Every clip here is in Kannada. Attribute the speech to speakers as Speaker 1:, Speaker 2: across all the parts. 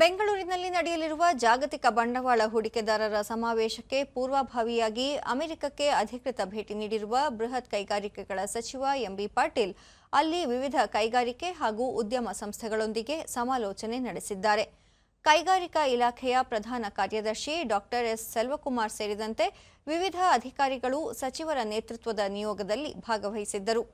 Speaker 1: ಬೆಂಗಳೂರಿನಲ್ಲಿ ನಡೆಯಲಿರುವ ಜಾಗತಿಕ ಬಂಡವಾಳ ಹೂಡಿಕೆದಾರರ ಸಮಾವೇಶಕ್ಕೆ ಪೂರ್ವಭಾವಿಯಾಗಿ ಅಮೆರಿಕಕ್ಕೆ ಅಧಿಕೃತ ಭೇಟಿ ನೀಡಿರುವ ಬೃಹತ್ ಕೈಗಾರಿಕೆಗಳ ಸಚಿವ ಎಂಬಿ ಪಾಟೀಲ್ ಅಲ್ಲಿ ವಿವಿಧ ಕೈಗಾರಿಕೆ ಹಾಗೂ ಉದ್ಯಮ ಸಂಸ್ಥೆಗಳೊಂದಿಗೆ ಸಮಾಲೋಚನೆ ನಡೆಸಿದ್ದಾರೆ. ಕೈಗಾರಿಕಾ ಇಲಾಖೆಯ ಪ್ರಧಾನ ಕಾರ್ಯದರ್ಶಿ ಡಾಕ್ಟರ್ ಎಸ್. ಸೆಲ್ವಕುಮಾರ್ ಸೇರಿದಂತೆ ವಿವಿಧ ಅಧಿಕಾರಿಗಳು ಸಚಿವರ ನೇತೃತ್ವದ ನಿಯೋಗದಲ್ಲಿ ಭಾಗವಹಿಸಿದ್ದರು.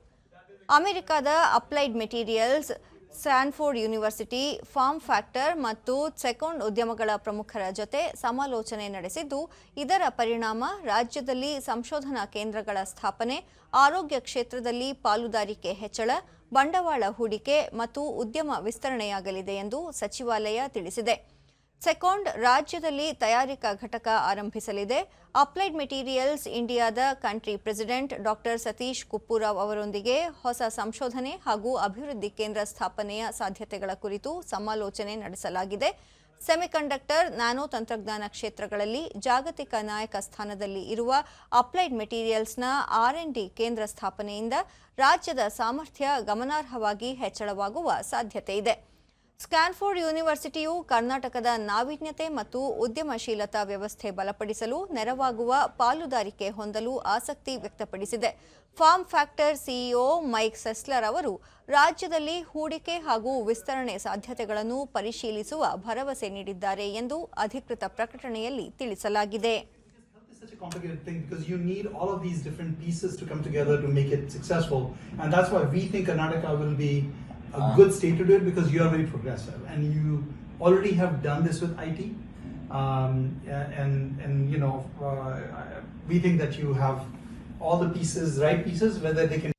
Speaker 1: ಅಮೆರಿಕದ Applied Materials Stanford University FormFactor ಮತ್ತು ಸೆಕೊಂಡ್ ಉದ್ಯಮಗಳ ಪ್ರಮುಖರ ಜೊತೆ ಸಮಾಲೋಚನೆ ನಡೆಸಿದ್ದು, ಇದರ ಪರಿಣಾಮ ರಾಜ್ಯದಲ್ಲಿ ಸಂಶೋಧನಾ ಕೇಂದ್ರಗಳ ಸ್ಥಾಪನೆ, ಆರೋಗ್ಯ ಕ್ಷೇತ್ರದಲ್ಲಿ ಪಾಲುದಾರಿಕೆ ಹೆಚ್ಚಳ, ಬಂಡವಾಳ ಹೂಡಿಕೆ ಮತ್ತು ಉದ್ಯಮ ವಿಸ್ತರಣೆಯಾಗಲಿದೆ ಎಂದು ಸಚಿವಾಲಯ ತಿಳಿಸಿದೆ. ಸೆಕೊಂಡ್ ರಾಜ್ಯದಲ್ಲಿ ತಯಾರಿಕಾ ಘಟಕ ಆರಂಭಿಸಲಿದೆ. ಅಪ್ಲೈಡ್ ಮೆಟೀರಿಯಲ್ಸ್ ಇಂಡಿಯಾದ country president doctor Satish Kuppurao ಅವರೊಂದಿಗೆ ಹೊಸ ಸಂಶೋಧನೆ ಹಾಗೂ ಅಭಿವೃದ್ಧಿ ಕೇಂದ್ರ ಸ್ಥಾಪನೆಯ ಸಾಧ್ಯತೆಗಳ ಕುರಿತು ಸಮಾಲೋಚನೆ ನಡೆಸಲಾಗಿದೆ. ಸೆಮಿಕಂಡಕ್ಟರ್, ನ್ಯಾನೋ ತಂತ್ರಜ್ಞಾನ ಕ್ಷೇತ್ರಗಳಲ್ಲಿ ಜಾಗತಿಕ ನಾಯಕ ಸ್ಥಾನದಲ್ಲಿ ಇರುವ ಅಪ್ಲೈಡ್ ಮೆಟೀರಿಯಲ್ಸ್ನ ಆರ್ ಎನ್ ಡಿ ಕೇಂದ್ರ ಸ್ಥಾಪನೆಯಿಂದ ರಾಜ್ಯದ ಸಾಮರ್ಥ್ಯ ಗಮನಾರ್ಹವಾಗಿ ಹೆಚ್ಚಳವಾಗುವ ಸಾಧ್ಯತೆ ಇದೆ. ಸ್ಕ್ಯಾನ್ಫೋರ್ಡ್ ಯೂನಿವರ್ಸಿಟಿಯು ಕರ್ನಾಟಕದ ನಾವೀನ್ಯತೆ ಮತ್ತು ಉದ್ಯಮಶೀಲತಾ ವ್ಯವಸ್ಥೆ ಬಲಪಡಿಸಲು ನೆರವಾಗುವ ಪಾಲುದಾರಿಕೆ ಹೊಂದಲು ಆಸಕ್ತಿ ವ್ಯಕ್ತಪಡಿಸಿದೆ. FormFactor CEO Mike Slessor ಅವರು, ರಾಜ್ಯದಲ್ಲಿ ಹೂಡಿಕೆ ಹಾಗೂ ವಿಸ್ತರಣೆ ಸಾಧ್ಯತೆಗಳನ್ನು ಪರಿಶೀಲಿಸುವ ಭರವಸೆ ನೀಡಿದ್ದಾರೆ ಎಂದು ಅಧಿಕೃತ ಪ್ರಕಟಣೆಯಲ್ಲಿ ತಿಳಿಸಲಾಗಿದೆ.
Speaker 2: A good state to do it because you are very progressive and you already have done this with IT. Um, and, and, you know, uh, we think that you have all the pieces, right pieces, whether they can